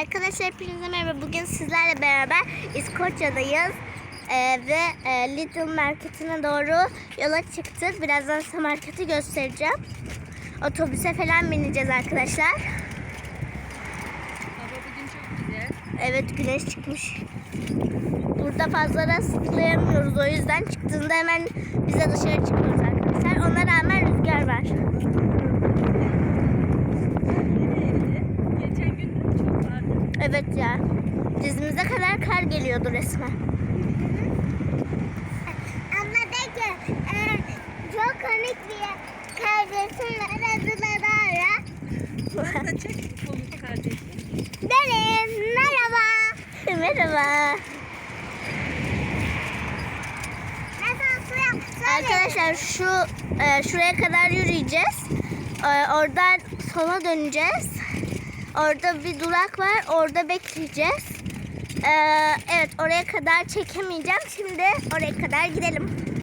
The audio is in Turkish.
Arkadaşlar hepinize merhaba. Bugün sizlerle beraber İskoçya'dayız. Ee, ve e, Lidl marketine doğru yola çıktık. Birazdan size marketi göstereceğim. Otobüse falan bineceğiz arkadaşlar. Hava bugün çok güzel. Evet güneş çıkmış. Burada fazla rastlayamıyoruz. O yüzden çıktığında hemen bize dışarı çıkıyoruz arkadaşlar. Ona rağmen rüzgar var. Evet ya. Dizimize kadar kar geliyordu resmen. Ama de ki e, çok komik bir kardeşim ara. Bana da çek komik kardeşim. Benim. Merhaba. Merhaba. Arkadaşlar şu e, şuraya kadar yürüyeceğiz. E, oradan sola döneceğiz. Orada bir durak var. Orada bekleyeceğiz. E, evet oraya kadar çekemeyeceğim. Şimdi oraya kadar gidelim.